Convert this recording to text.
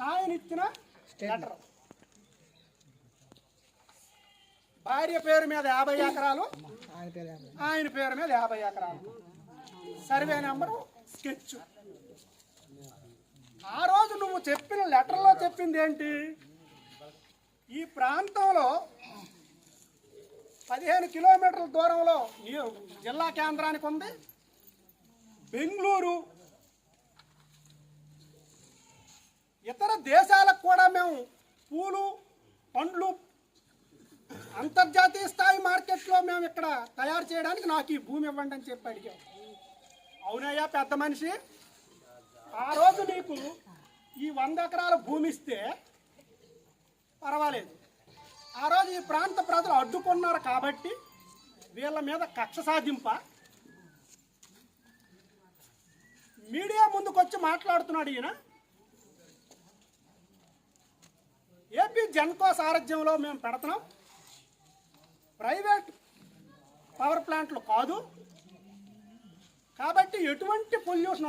ఆయన ఇచ్చిన లెటర్ భార్య పేరు మీద యాభై ఎకరాలు ఆయన పేరు మీద యాభై ఎకరాలు. సర్వే నెంబరు స్కెచ్ ఆ రోజు నువ్వు చెప్పిన లెటర్లో చెప్పింది ఏంటి? ఈ ప్రాంతంలో పదిహేను కిలోమీటర్ల దూరంలో జిల్లా కేంద్రానికి ఉంది. బెంగళూరు ఇతర దేశాలకు కూడా మేము పూలు పండ్లు అంతర్జాతీయ స్థాయి మార్కెట్లో మేము ఇక్కడ తయారు చేయడానికి నాకు ఈ భూమి ఇవ్వండి అని చెప్పి అడిగాం. అవునయ్యా పెద్ద మనిషి. ఆ రోజు నీకు ఈ వంద ఎకరాల భూమి ఇస్తే పర్వాలేదు. ఆ రోజు ఈ ప్రాంత ప్రజలు అడ్డుకున్నారు కాబట్టి వీళ్ళ మీద కక్ష సాధింప. మీడియా ముందుకు వచ్చి మాట్లాడుతున్నాడు ఈయన. ఏపీ జన్కో సారథ్యంలో మేము పెడుతున్నాం. ప్రైవేట్ పవర్ ప్లాంట్లు కాదు. కాబట్టి ఎటువంటి పొల్యూషన్